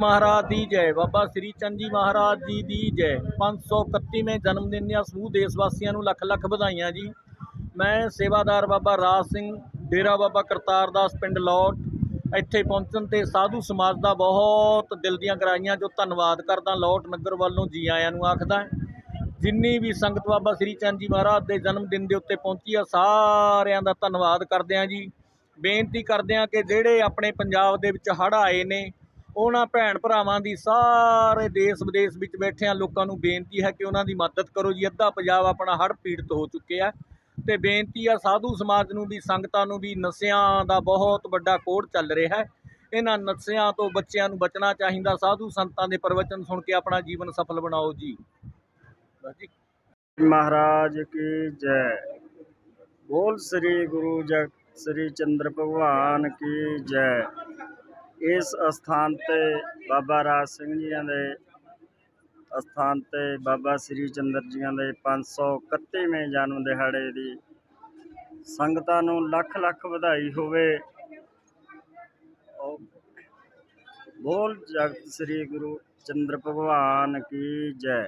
ਮਹਾਰਾਜ ਦੀ ਜੈ। ਬਾਬਾ ਸ੍ਰੀ ਚੰਦ ਜੀ ਮਹਾਰਾਜ ਜੀ ਦੀ ਜੈ। 531ਵੇਂ ਜਨਮ ਦਿਨ ਦੀਆਂ ਸਮੂਹ ਦੇਸ਼ ਵਾਸੀਆਂ ਨੂੰ ਲੱਖ ਲੱਖ ਵਧਾਈਆਂ ਜੀ। ਮੈਂ ਸੇਵਾਦਾਰ ਬਾਬਾ ਰਾਜ ਸਿੰਘ, ਡੇਰਾ ਬਾਬਾ ਕਰਤਾਰ ਦਾਸ ਪਿੰਡ ਲੋਟ। ਇੱਥੇ ਪਹੁੰਚਣ ਤੇ ਸਾਧੂ ਸਮਾਜ ਦਾ ਬਹੁਤ ਦਿਲ ਦੀਆਂ ਗਹਿਰਾਈਆਂ ਜੋ ਧੰਨਵਾਦ ਕਰਦਾ। ਲੋਟ ਨਗਰ ਵੱਲੋਂ ਜੀ ਆਇਆਂ ਨੂੰ ਆਖਦਾ ਜਿੰਨੀ ਵੀ ਸੰਗਤ ਬਾਬਾ ਸ੍ਰੀ ਚੰਦ ਜੀ ਮਹਾਰਾਜ ਦੇ ਜਨਮ ਦਿਨ ਦੇ ਉੱਤੇ ਪਹੁੰਚੀ ਆ, ਸਾਰਿਆਂ ਦਾ ਧੰਨਵਾਦ ਕਰਦੇ ਹਾਂ ਜੀ। ਬੇਨਤੀ ਕਰਦੇ ਹਾਂ ਕਿ ਜਿਹੜੇ ਆਪਣੇ ਪੰਜਾਬ ਦੇ ਵਿੱਚ ਹੜ੍ਹ ਆਏ ਨੇ ਉਹਨਾਂ ਭੈਣ ਭਰਾਵਾਂ ਦੀ ਸਾਰੇ ਦੇਸ਼ ਵਿਦੇਸ਼ ਵਿੱਚ ਬੈਠਿਆਂ ਲੋਕਾਂ ਨੂੰ ਬੇਨਤੀ ਹੈ ਕਿ ਉਹਨਾਂ ਦੀ ਮਦਦ ਕਰੋ ਜੀ। ਅੱਧਾ ਪੰਜਾਬ ਆਪਣਾ ਹੜ ਪੀੜਤ ਹੋ ਚੁੱਕੇ ਆ ਤੇ ਬੇਨਤੀ ਆ ਸਾਧੂ ਸਮਾਜ ਨੂੰ ਵੀ, ਸੰਗਤਾਂ ਨੂੰ ਵੀ, ਨਸਿਆਂ ਦਾ ਬਹੁਤ ਵੱਡਾ ਕੋੜ ਚੱਲ ਰਿਹਾ ਹੈ। ਇਹਨਾਂ ਨਸਿਆਂ ਤੋਂ ਬੱਚਿਆਂ ਨੂੰ ਬਚਣਾ ਚਾਹੀਦਾ। ਸਾਧੂ ਸੰਤਾਂ ਦੇ ਪ੍ਰਵਚਨ ਸੁਣ ਕੇ ਆਪਣਾ ਜੀਵਨ ਸਫਲ ਬਣਾਓ ਜੀ। ਮਹਾਰਾਜ ਕੀ ਜੈ। ਬੋਲ ਸ੍ਰੀ ਗੁਰੂ ਜਗ ਸ੍ਰੀ ਚੰਦਰ ਭਗਵਾਨ ਕੀ ਜੈ। ਇਸ ਅਸਥਾਨ ਤੇ ਬਾਬਾ ਰਾਜ ਸਿੰਘ ਜੀਆਂ ਦੇ ਅਸਥਾਨ ਤੇ ਬਾਬਾ ਸ੍ਰੀ ਚੰਦਰ ਜੀਆਂ ਦੇ 531ਵੇਂ ਜਨਮ ਦਿਹਾੜੇ ਦੀ ਸੰਗਤਾਂ ਨੂੰ ਲੱਖ ਲੱਖ ਵਧਾਈ ਹੋਵੇ। ਬੋਲ ਜਗਤ ਸ੍ਰੀ ਗੁਰੂ ਚੰਦਰ ਭਗਵਾਨ ਕੀ ਜੈ।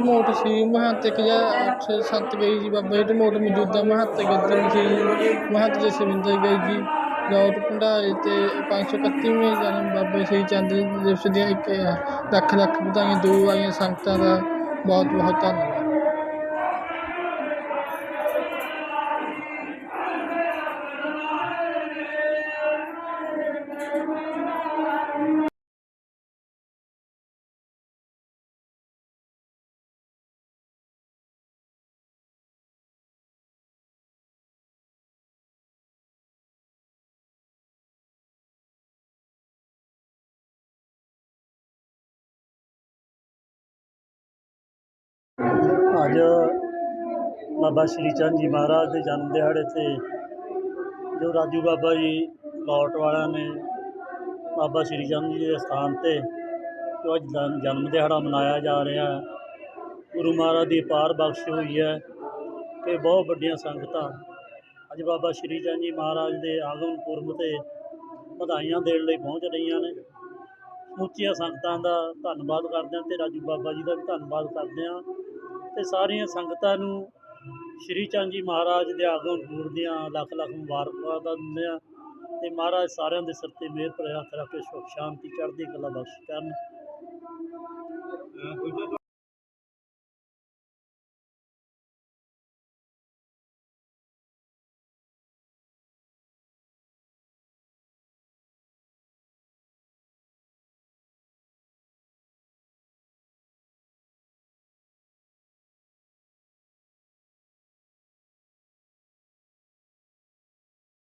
ਮੋਟ ਸੀ ਮਹੰਤ ਇੱਕ ਜਾਂ ਗਈ ਜੀ ਬਾਬਾ ਜੀ ਮੋਟ ਮੌਜੂਦਾ ਮਹੰਤ ਗਿੱਦੜ ਸੀ ਮਹੰਤ ਜਸਵਿੰਦਰ ਗਈ ਜੀ। ਲੋਟ ਭੰਡਾਰੇ ਸੌ 531ਵੇਂ ਜਨਮ ਬਾਬਾ ਸ੍ਰੀ ਚੰਦ ਜੀ ਦਿਵਸ ਦੀਆਂ ਇੱਕ ਲੱਖ ਲੱਖ ਵਧਾਈਆਂ, ਦੋ ਆਈਆਂ ਸੰਗਤਾਂ ਦਾ ਬਹੁਤ ਬਹੁਤ ਧੰਨਵਾਦ। ਅੱਜ ਬਾਬਾ ਸ਼੍ਰੀ ਚੰਦ ਜੀ ਮਹਾਰਾਜ ਦੇ ਜਨਮ ਦਿਹਾੜੇ ਤੇ ਜੋ ਰਾਜੂ ਬਾਬਾ ਜੀ ਲੋਟ ਵਾਲਿਆਂ ਨੇ ਬਾਬਾ ਸ਼੍ਰੀ ਚੰਦ ਜੀ ਦੇ ਸਥਾਨ ਤੇ ਜੋ ਅੱਜ ਜਨਮ ਦਿਹਾੜਾ ਮਨਾਇਆ ਜਾ ਰਿਹਾ ਹੈ, ਗੁਰੂ ਮਹਾਰਾਜ ਦੀ ਪਾਰ ਬਖਸ਼ ਹੋਈ ਹੈ ਕਿ ਬਹੁਤ ਵੱਡੀਆਂ ਸੰਗਤਾਂ ਅੱਜ ਬਾਬਾ ਸ਼੍ਰੀ ਚੰਦ ਜੀ ਮਹਾਰਾਜ ਦੇ ਆਗਮਨ ਪੁਰਬ ਤੇ ਵਧਾਈਆਂ ਦੇਣ ਲਈ ਪਹੁੰਚ ਰਹੀਆਂ ਨੇ। ਸਮੁੱਚੀਆਂ ਸੰਗਤਾਂ ਦਾ ਧੰਨਵਾਦ ਕਰਦੇ ਹਾਂ ਤੇ ਰਾਜੂ ਬਾਬਾ ਜੀ ਦਾ ਵੀ ਧੰਨਵਾਦ ਕਰਦੇ ਹਾਂ। ਤੇ ਸਾਰੀਆਂ ਸੰਗਤਾਂ ਨੂੰ ਸ਼੍ਰੀ ਚੰਦ ਜੀ ਮਹਾਰਾਜ ਦੇ ਆਗਮਨ ਪੁਰਬ ਦੀਆਂ ਲੱਖ ਲੱਖ ਦਾ ਦਿੰਦੇ ਹਾਂ ਤੇ ਮਹਾਰਾਜ ਸਾਰਿਆਂ ਦੇ ਸਿਰ ਤੇ ਮਿਹਰ ਭਰਿਆ ਹੱਥ ਰੱਖ ਕੇ ਸੁਖ, ਸ਼ਾਂਤੀ, ਚੜ੍ਹਦੀ ਕਲਾ ਬਖਸ਼ ਕਰਨ।